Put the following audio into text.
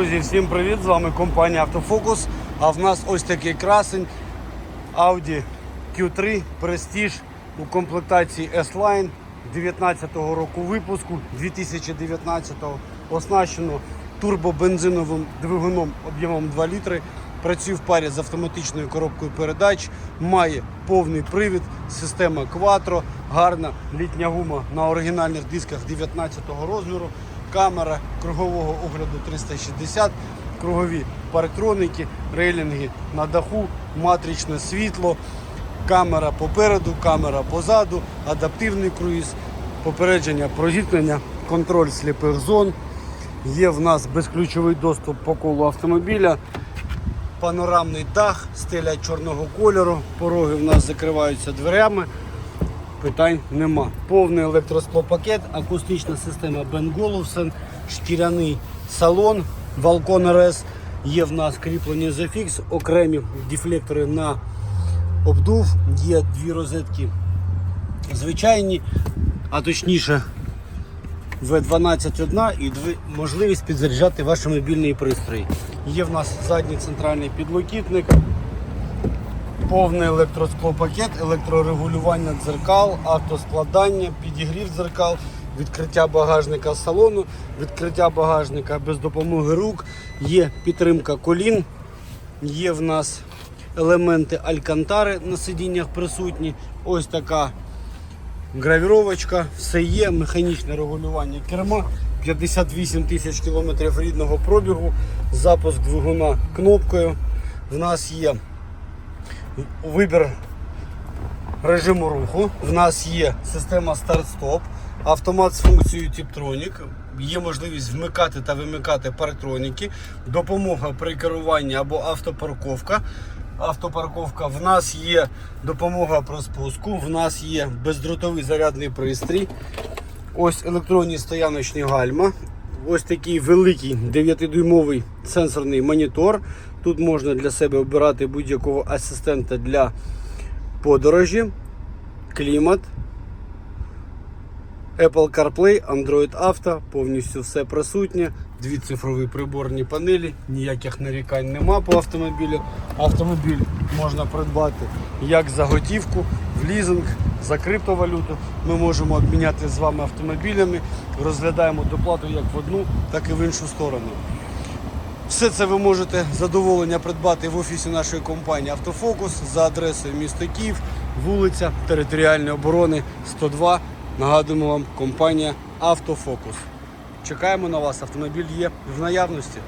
Друзі, всім привіт! З вами компанія Автофокус. А в нас ось такий красень Audi Q3 Prestige у комплектації S-Line 19-го року випуску 2019-го оснащено турбобензиновим двигуном об'ємом 2 літри. Працює в парі з автоматичною коробкою передач, має повний привід, система Quattro, гарна літня гума на оригінальних дисках 19-го розміру, камера кругового огляду 360, кругові парктроники, рейлінги на даху, матричне світло, камера попереду, камера позаду, адаптивний круїз, попередження про зіткнення, контроль сліпих зон. Є в нас безключовий доступ по колу автомобіля, панорамний дах, стеля чорного кольору, пороги в нас закриваються дверями. Питань нема. Повний електросклопакет, акустична система Bang Olufsen, шкіряний салон, Valcon RS. Є в нас кріплення ZFX, окремі дефлектори на обдув, є дві розетки звичайні, а точніше V12 одна і можливість підзаряджати ваш мобільний пристрій. Є в нас задній центральний підлокітник, повний електросклопакет, електрорегулювання дзеркал, автоскладання, підігрів дзеркал, відкриття багажника салону, відкриття багажника без допомоги рук, є підтримка колін, є в нас елементи алькантари на сидіннях присутні. Ось така гравіровочка, все є, механічне регулювання керма, 58 тисяч кілометрів рідного пробігу, запуск двигуна кнопкою. В нас є вибір режиму руху. В нас є система старт-стоп, автомат з функцією Tiptronic. Є можливість вмикати та вимикати парктроніки, допомога при керуванні або автопарковка. Автопарковка. В нас є допомога при спуску, в нас є бездротовий зарядний пристрій. Ось електронні стояночні гальма. Ось такий великий 9-дюймовий сенсорний монітор. Тут можна для себе обирати будь-якого асистента для подорожі, клімат, Apple CarPlay, Android Auto, повністю все присутнє. Дві цифрові приборні панелі, ніяких нарікань нема по автомобілю. Автомобіль можна придбати як за готівку, в лізинг, за криптовалюту. Ми можемо обміняти з вами автомобілями, розглядаємо доплату як в одну, так і в іншу сторону. Все це ви можете задоволення придбати в офісі нашої компанії Автофокус за адресою місто Київ, вулиця Територіальної оборони 102. Нагадуємо вам компанія Автофокус. Чекаємо на вас. Автомобіль є в наявності.